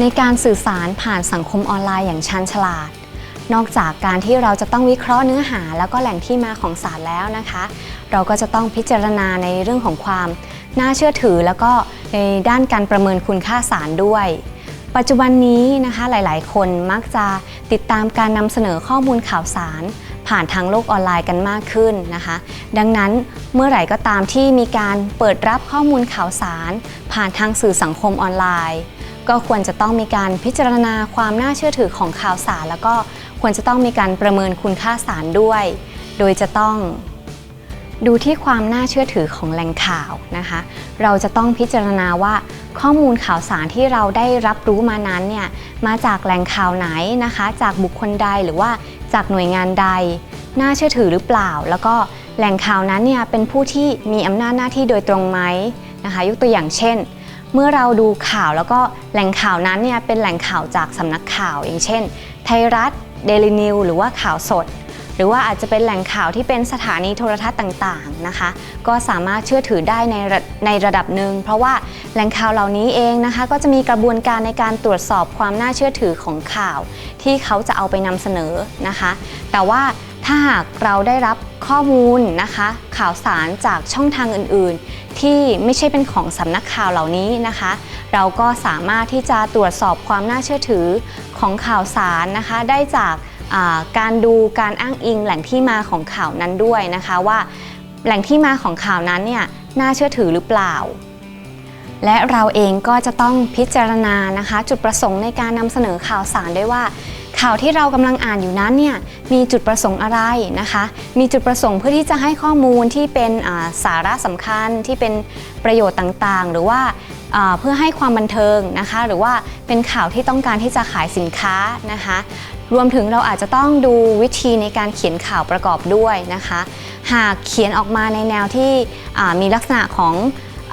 ในการสื่อสารผ่านสังคมออนไลน์อย่างชันฉลาด นอกจากการที่เราจะต้องวิเคราะห์เนื้อหา แล้วก็แหล่งที่มาของสารแล้วนะคะ เราก็จะต้องพิจารณาในเรื่องของความน่าเชื่อถือ แล้วก็ในด้านการประเมินคุณค่าสารด้วย ปัจจุบันนี้นะคะหลาย ๆ คนมักจะติดตามการนำเสนอข้อมูลข่าวสาร ผ่านทางโลกออนไลน์กันมากขึ้นนะคะ ดังนั้นเมื่อไหร่ก็ตามที่มีการเปิดรับข้อมูลข่าวสาร ผ่านทางสื่อสังคมออนไลน์ ก็ควรจะต้องมีการพิจารณาความน่าเชื่อถือของข่าวสาร แล้วก็ควรจะต้องมีการประเมินคุณค่าสารด้วย โดยจะต้องดูที่ความน่าเชื่อถือของแหล่งข่าวนะคะ เราจะต้องพิจารณาว่าข้อมูลข่าวสารที่เราได้รับรู้มานั้นเนี่ยมาจากแหล่งข่าวไหนนะคะ จากบุคคลใดหรือว่าจากหน่วยงานใด น่าเชื่อถือหรือเปล่า แล้วก็แหล่งข่าวนั้นเนี่ยเป็นผู้ที่มีอำนาจหน้าที่โดยตรงไหมนะคะ ยกตัวอย่างเช่น เมื่อเราดูข่าวแล้วก็แหล่งข่าวนั้นเนี่ยเป็นแหล่งข่าวจากสำนักข่าว อย่างเช่น ไทยรัฐเดลินิวหรือว่าข่าวสด หรือว่าอาจจะเป็นแหล่งข่าวที่เป็นสถานีโทรทัศน์ต่างๆนะคะ ก็สามารถเชื่อถือได้ในในระดับหนึ่งเพราะว่าแหล่งข่าวเหล่านี้เองนะคะ ก็จะมีกระบวนการในการตรวจสอบความน่าเชื่อถือของข่าว ที่เขาจะเอาไปนำเสนอนะคะ แต่ว่า ถ้าหากเราได้รับข้อมูลนะคะ ข่าวสารจากช่องทางอื่นๆ ที่ไม่ใช่เป็นของสำนักข่าวเหล่านี้นะคะ เราก็สามารถที่จะตรวจสอบความน่าเชื่อถือของข่าวสารนะคะ ได้จากการดูการอ้างอิงแหล่งที่มาของข่าวนั้นด้วยนะคะว่า แหล่งที่มาของข่าวนั้นเนี่ยน่าเชื่อถือหรือเปล่า และเราเองก็จะต้องพิจารณานะคะ จุดประสงค์ในการนำเสนอข่าวสารด้วยว่า ข่าวที่เรากำลังอ่านอยู่นั้นเนี่ยมีจุดประสงค์อะไรนะคะ มีจุดประสงค์เพื่อที่จะให้ข้อมูลที่เป็นาสาระสำคัญที่เป็นประโยชน์ต่างๆ หรือว่าาเพื่อให้ความบันเทิงนะคะ หรือว่าเป็นข่าวที่ต้องการที่จะขายสินค้านะคะ รวมถึงเราอาจจะต้องดูวิธีในการเขียนข่าวประกอบด้วยนะคะ หากเขียนออกมาในแนวที่มีลักษณะของ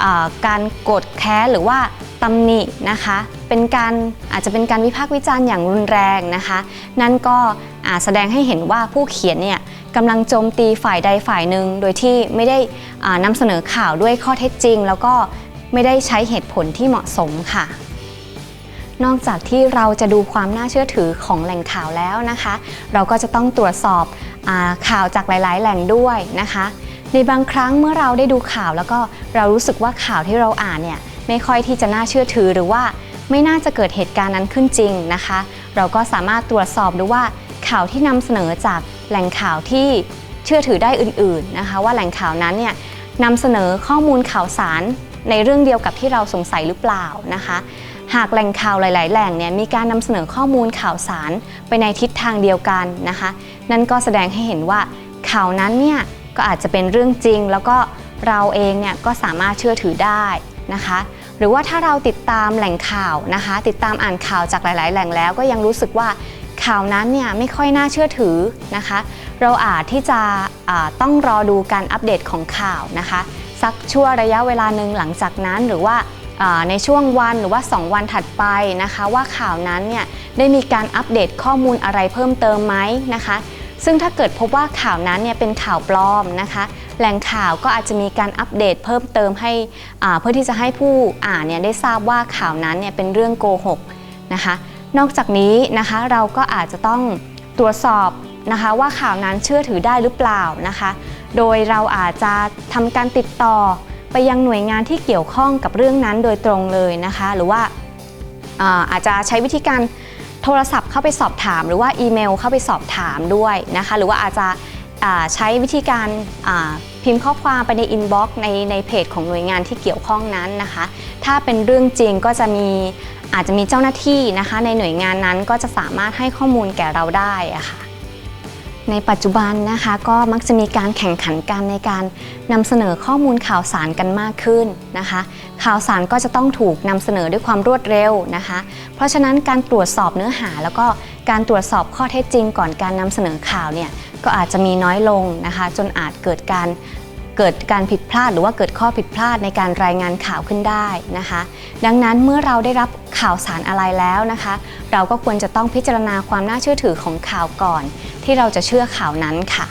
อการกดแค้นหรือว่าตำหนินะคะ เป็นการอาจจะเป็นการวิพากษ์วิจารณ์อย่างรุนแรงนะคะ นั่นก็อาจแสดงให้เห็นว่าผู้เขียนเนี่ยกำลังโจมตีฝ่ายใดฝ่ายหนึ่งโดยที่ไม่ได้นำเสนอข่าวด้วยข้อเท็จจริง แล้วก็ไม่ได้ใช้เหตุผลที่เหมาะสมค่ะ นอกจากที่เราจะดูความน่าเชื่อถือของแหล่งข่าวแล้วนะคะ เราก็จะต้องตรวจสอบอข่าวจากหลาย ๆ แหล่งด้วยนะคะ ในบางครั้งเมื่อเราได้ดูข่าวแล้วก็เรารู้สึกว่าข่าวที่เราอ่านเนี่ยไม่ค่อยที่จะน่าเชื่อถือหรือว่า ไม่น่าจะเกิดเหตุการณ์นั้นขึ้นจริงนะคะ เราก็สามารถตรวจสอบดูว่าข่าวที่นำเสนอจากแหล่งข่าวที่เชื่อถือได้อื่นๆนะคะ ว่าแหล่งข่าวนั้นเนี่ยนำเสนอข้อมูลข่าวสารในเรื่องเดียวกับที่เราสงสัยหรือเปล่านะคะ หากแหล่งข่าวหลาย ๆ แหล่งเนี่ยมีการนำเสนอข้อมูลข่าวสารไปในทิศทางเดียวกันนะคะ นั่นก็แสดงให้เห็นว่าข่าวนั้นเนี่ยก็อาจจะเป็นเรื่องจริง แล้วก็เราเองเนี่ยก็สามารถเชื่อถือได้นะคะ รือว่าถ้าเราติดตามแหล่งข่าวนะคะ ติดตามอ่านข่าวจากหลาย ๆ แหล่งแล้วก็ยังรู้สึกว่าข่าวนั้นเนี่ยไม่ค่อยน่าเชื่อถือนะคะ เราอาจที่จะต้องรอดูการอัปเดตของข่าวนะคะ สักชั่วระยะเวลาหนึ่งหลังจากนั้นหรือว่าอ่าในช่วงวันหรือว่า 2 วันถัดไปนะคะ ว่าข่าวนั้นเนี่ยได้มีการอัปเดตข้อมูลอะไรเพิ่มเติมไหมนะคะ ซึ่งถ้าเกิดพบว่าข่าวนั้นเนี่ยเป็นข่าวปลอมนะคะ แหล่งข่าวก็อาจจะมีการอัปเดตเพิ่มเติมให้เพื่อที่จะให้ผู้อ่านเนี่ยได้ทราบว่าข่าวนั้นเนี่ยเป็นเรื่องโกหกนะคะ นอกจากนี้นะคะเราก็อาจจะต้องตรวจสอบนะคะว่าข่าวนั้นเชื่อถือได้หรือเปล่านะคะ โดยเราอาจจะทำการติดต่อไปยังหน่วยงานที่เกี่ยวข้องกับเรื่องนั้นโดยตรงเลยนะคะ หรือว่าอาจจะใช้วิธีการ โทรศัพท์เข้าไปสอบถาม หรือว่าอีเมลเข้าไปสอบถามด้วยนะคะ หรือว่าอาจจะใช้วิธีการพิมพ์ข้อความไปในอินบ็อกซ์ในในเพจของหน่วยงานที่เกี่ยวข้องนั้นนะคะ ถ้าเป็นเรื่องจริงก็จะมีอาจจะมีเจ้าหน้าที่นะคะ ในหน่วยงานนั้นก็จะสามารถให้ข้อมูลแก่เราได้ะค่ะ ในปัจจุบันนะคะก็มักจะมีการแข่งขันกันในการนำเสนอข้อมูลข่าวสารกันมากขึ้นนะคะ ข่าวสารก็จะต้องถูกนำเสนอด้วยความรวดเร็วนะคะ เพราะฉะนั้นการตรวจสอบเนื้อหา แล้วก็การตรวจสอบข้อเท็จจริงก่อนการนำเสนอข่าวเนี่ยก็อาจจะมีน้อยลงนะคะ จนอาจเกิดการ เกิดการผิดพลาดหรือว่าเกิดข้อผิดพลาดในการรายงานข่าวขึ้นได้นะคะ ดังนั้นเมื่อเราได้รับข่าวสารอะไรแล้วนะคะ เราก็ควรจะต้องพิจารณาความน่าเชื่อถือของข่าวก่อน ที่เราจะเชื่อข่าวนั้นค่ะ